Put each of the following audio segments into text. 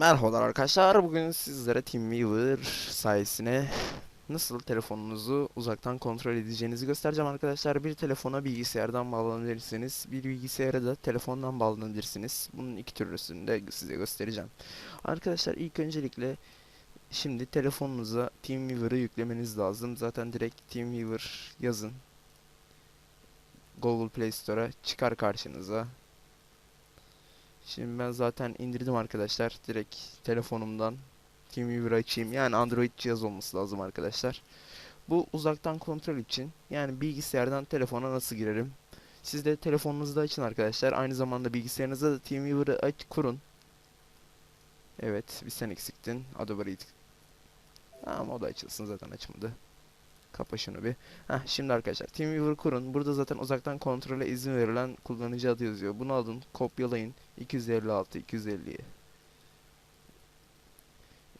Merhabalar arkadaşlar. Bugün sizlere TeamViewer sayesinde nasıl telefonunuzu uzaktan kontrol edeceğinizi göstereceğim arkadaşlar. Bir telefona bilgisayardan bağlanabilirsiniz. Bir bilgisayara da telefondan bağlanabilirsiniz. Bunun iki türlüsünü de size göstereceğim. Arkadaşlar ilk öncelikle şimdi telefonunuza TeamViewer'ı yüklemeniz lazım. Zaten direkt TeamViewer yazın. Google Play Store'a çıkar karşınıza. Şimdi ben zaten indirdim arkadaşlar. Direkt telefonumdan TeamViewer açayım. Yani Android cihaz olması lazım arkadaşlar. Bu uzaktan kontrol için yani bilgisayardan telefona nasıl girerim? Siz de telefonunuzda açın arkadaşlar. Aynı zamanda bilgisayarınızda da TeamViewer'ı aç kurun. Evet, bir sen eksiktin. Adobe Read. Ama o da açılsın zaten açmadı. Kapa şunu bir. Heh, şimdi arkadaşlar TeamViewer kurun. Burada zaten uzaktan kontrole izin verilen kullanıcı adı yazıyor. Bunu alın, kopyalayın. 256, 250,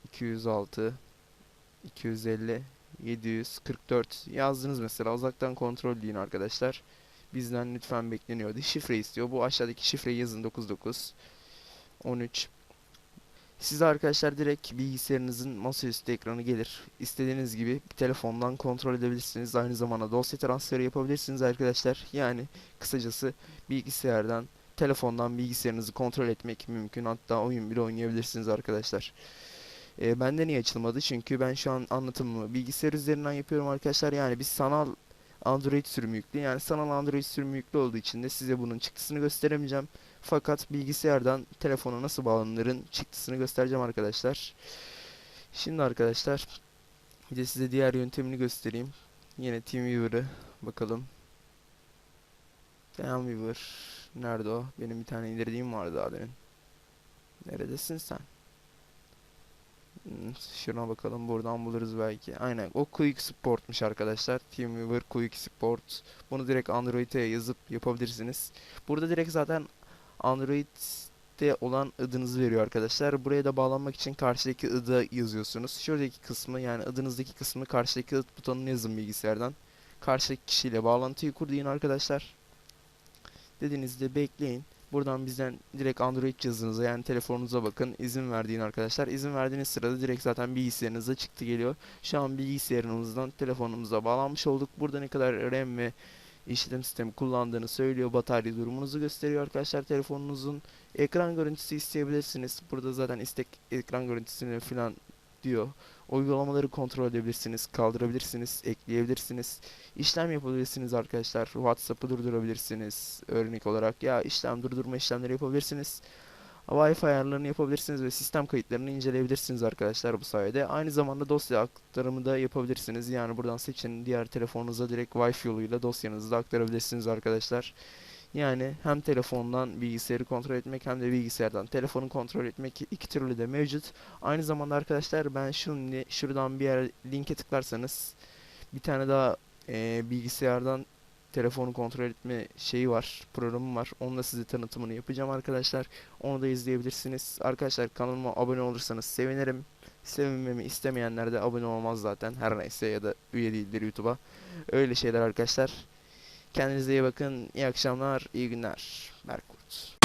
206, 250, 744 yazdınız mesela uzaktan kontrol deyin arkadaşlar. Bizden lütfen bekleniyordu. Şifre istiyor. Bu aşağıdaki şifreyi yazın 99 13 Size arkadaşlar direkt bilgisayarınızın masaüstü ekranı gelir. İstediğiniz gibi bir telefondan kontrol edebilirsiniz. Aynı zamanda dosya transferi yapabilirsiniz arkadaşlar. Yani kısacası bilgisayardan telefondan bilgisayarınızı kontrol etmek mümkün. Hatta oyun bile oynayabilirsiniz arkadaşlar. E, bende niye açılmadı? Çünkü ben şu an anlatımımı bilgisayar üzerinden yapıyorum arkadaşlar. Yani biz sanal Android sürümü yüklü. Yani sanal Android sürümü yüklü olduğu için de size bunun çıktısını gösteremeyeceğim. Fakat bilgisayardan telefona nasıl bağlanırın çıktısını göstereceğim arkadaşlar. Şimdi arkadaşlar bir de size diğer yöntemini göstereyim. Yine TeamViewer'ı bakalım. TeamViewer nerede o? Benim bir tane indirdiğim vardı daha demin. Neredesin sen? Hmm, Şuna bakalım buradan buluruz belki. Aynen o Quick Support'muş arkadaşlar. TeamViewer Quick Support. Bunu direkt Android'e yazıp yapabilirsiniz. Burada direkt zaten Android'de olan adınızı veriyor arkadaşlar. Buraya da bağlanmak için karşıdaki adı yazıyorsunuz. Şuradaki kısmı yani adınızdaki kısmı karşıdaki ad butonunu yazın bilgisayardan. Karşıdaki kişiyle bağlantıyı kur deyin arkadaşlar. Dediğinizde bekleyin. Buradan bizden direkt Android cihazınıza yani telefonunuza bakın. izin verdiğin arkadaşlar. İzin verdiğiniz sırada direkt zaten bilgisayarınıza çıktı geliyor. Şu an bilgisayarımızdan telefonumuza bağlanmış olduk. Burada ne kadar RAM ve işletim sistemi kullandığını söylüyor. Batarya durumunuzu gösteriyor arkadaşlar telefonunuzun. Ekran görüntüsü isteyebilirsiniz. Burada zaten istek ekran görüntüsünü falan diyor. Uygulamaları kontrol edebilirsiniz, kaldırabilirsiniz, ekleyebilirsiniz. İşlem yapabilirsiniz arkadaşlar. WhatsApp'ı durdurabilirsiniz örnek olarak. Ya işlem durdurma işlemleri yapabilirsiniz. Wi-Fi ayarlarını yapabilirsiniz ve sistem kayıtlarını inceleyebilirsiniz arkadaşlar bu sayede. Aynı zamanda dosya aktarımı da yapabilirsiniz. Yani buradan seçin diğer telefonunuza direkt Wi-Fi yoluyla dosyanızı da aktarabilirsiniz arkadaşlar. Yani hem telefondan bilgisayarı kontrol etmek hem de bilgisayardan telefonu kontrol etmek iki türlü de mevcut. Aynı zamanda arkadaşlar ben şimdi şuradan bir yer linke tıklarsanız bir tane daha e, bilgisayardan telefonu kontrol etme şeyi var, programı var. Onunla size tanıtımını yapacağım arkadaşlar. Onu da izleyebilirsiniz. Arkadaşlar kanalıma abone olursanız sevinirim. Sevinmemi istemeyenler de abone olmaz zaten. Her neyse ya da üye değildir YouTube'a. Öyle şeyler arkadaşlar. Kendinize iyi bakın. İyi akşamlar, iyi günler. Berkut.